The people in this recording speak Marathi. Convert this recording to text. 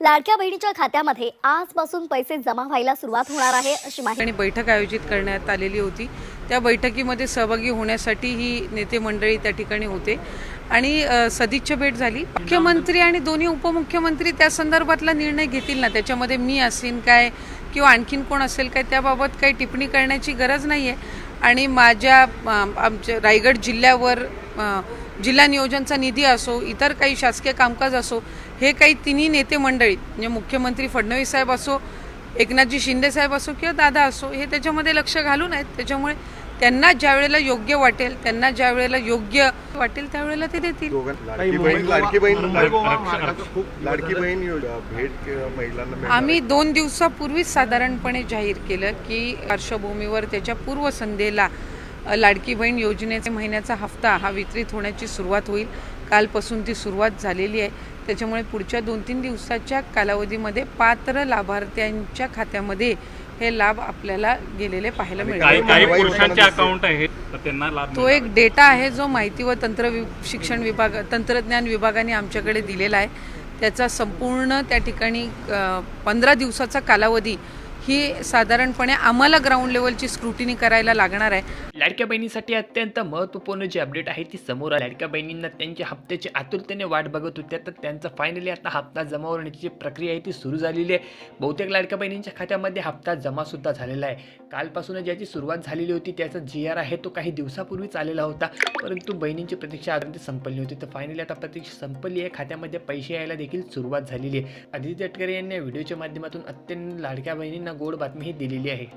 लाडक्या बहिणीच्या खात्यामध्ये आजपासून पैसे जमा व्हायला सुरुवात होणार आहे अशी माहिती. आणि बैठक आयोजित करण्यात आलेली होती. त्या बैठकीमध्ये सहभागी होण्यासाठी ही नेते मंडळी त्या ठिकाणी होते. आणि सदिच्छा भेट झाली. मुख्यमंत्री आणि दोन्ही उपमुख्यमंत्री त्या संदर्भातला निर्णय घेतील ना? त्याच्यामध्ये मी असेन काय किंवा आणखीन कोण असेल काय? त्याबाबत काही टिप्पणी करण्याची गरज नाही आहे आणि माझ्या आमच्या रायगड जिल्ह्यावर जिल्हा नियोजनचा निधी असो इतर काही शासकीय कामकाज असो हे काही तिन्ही नेते मंडळी म्हणजे मुख्यमंत्री फडणवीस साहेब असो एकनाथजी शिंदे साहेब असो किंवा दादा असो हे त्याच्यामध्ये लक्ष घालून आहेत. त्याच्यामुळे त्यांना ज्या वेळेला योग्य वाटेल त्यांना ज्या वेळेला योग्य वाटेल त्यावेळेला ते देतील. दोघां लाडकी बहीण लाडकी बहीण लाडकी बहीण योजना भेट किंवा महिलांना मिळणार. आम्ही दोन दिवसापूर्वीच साधारणपणे जाहीर केलं की पार्श्वभूमीवर त्याच्या पूर्वसंध्येला लाडकी बहीण योजनेचा महिन्याचा हप्ता हा वितरित होण्याची सुरुवात होईल. कालपासून ती सुरुवात झालेली आहे. त्याच्यामुळे पुढच्या दोन तीन दिवसाच्या कालावधीमध्ये पात्र लाभार्थ्यांच्या खात्यामध्ये हे लाभ आपल्याला गेलेले पाहायला लाभ तो एक डेटा आहे जो माहिती व तंत्र वि शिक्षण विभाग तंत्रज्ञान विभागाने आमच्याकडे दिलेला आहे. त्याचा संपूर्ण त्या ठिकाणी पंधरा दिवसाचा कालावधी ही साधारणपणे आम्हाला ग्राउंड लेवलची स्क्रुटिनी करायला लागणार आहे. लाडक्या बहिणीसाठी अत्यंत महत्त्वपूर्ण जी अपडेट आहे ती समोर आली लाडक्या बहिणींना त्यांच्या हप्त्याची आतुरतेने वाट बघत होत्या तर त्यांचा फायनली आता हप्ता जमा होण्याची जी प्रक्रिया आहे ती सुरू झालेली आहे. बहुतेक लाडक्या बहिणींच्या खात्यामध्ये हप्ता जमासुद्धा झालेला आहे. कालपासून ज्याची सुरुवात झालेली होती त्याचा जी आर आहे तो काही दिवसापूर्वीच आलेला होता परंतु बहिणींची प्रतीक्षा अजून संपली होती. तर फायनली आता प्रतीक्षा संपली आहे खात्यामध्ये पैसे यायला देखील सुरुवात झालेली आहे. आदित्य तटकरे यांनी व्हिडिओच्या माध्यमातून अत्यंत लाडक्या बहिणींना गोड बातमी ही दिलेली आहे.